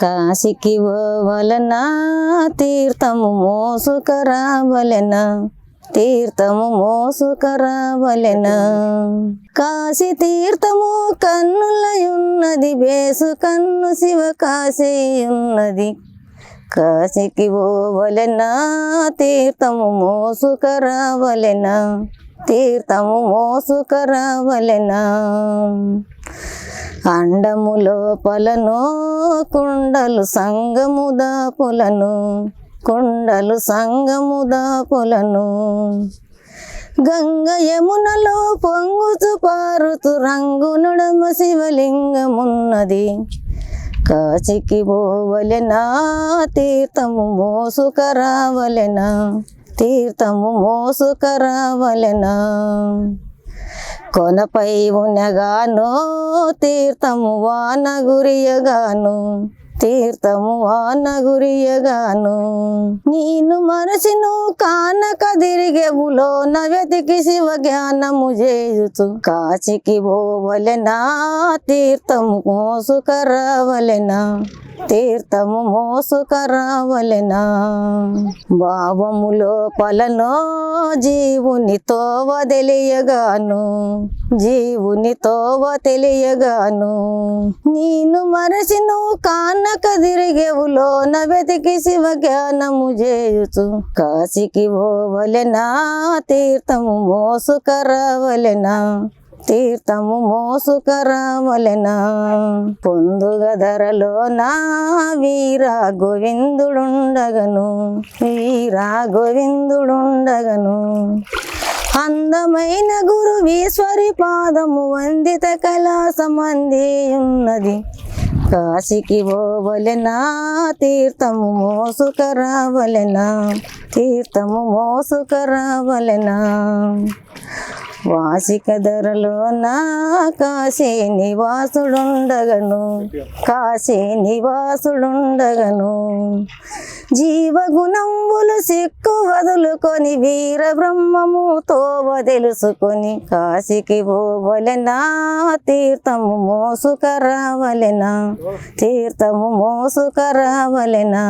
కాశీకి పోవలనా తీర్థము మోసుకరావలెనా తీర్థము మోసుకరావలెనా. కాశీ తీర్థము కన్నులయున్నది బేసు కన్ను శివ కాశీ ఉన్నది కాశీకి పోవలెనా తీర్థము మోసుకరావలెనా తీర్థము మోసుకరావలెనా. అండము లోపలను కుండలు సంగము దాపులను కుండలు సంగము దాపులను. గంగ యమునలో పొంగుతు పారుతు రంగు నుడమ శివలింగమున్నది. కాచికి పోవలెనా తీర్థము మోసుకరావలెనా తీర్థము మోసుకరావలెనా? కొనపై ఉన్నగాను తీర్థము వాన గురియగాను. తీర్థము వాన గురియగాను నేను మనసును కానక దిరిగెవులోన నవ్యతికి శివ జ్ఞానము చేయుతు కాచికి పోవలెనా తీర్థము మోసుకరావలెనా? తీర్థము మోసుకరావలెనా? భావము పలనో జీవునితో వదిలియగాను. జీవునితో తెలియగాను నేను మనసును కానక దిరిగెవులోన వెతికి శివ జ్ఞానము చేయుచు. కాశీకి పోవలెనా తీర్థము మోసుకరావలెనా తీర్థము మోసుకరావలెనా. పొందుగ ధరలో నా వీరా గోవిందుడుండగను వీరా గోవిందుడుండగను. అందమైన గురువీశ్వరి పాదము వందిత కళాసమంది ఉన్నది. కాశీకి పోవలెనా తీర్థము మోసుకరావలెనా తీర్థము మోసుకరావలెనా వాసిక ధరలో నా కాశీ నివాసుడుండగను కాశీ నివాసుడుండగను. జీవగుణములు సిక్కు వదులుకొని వీర బ్రహ్మముతో తెలుసుకొని కాశీకి పోవలెనా? తీర్థము మోసుకరావలెనా? తీర్థము మోసుకరావలెనా?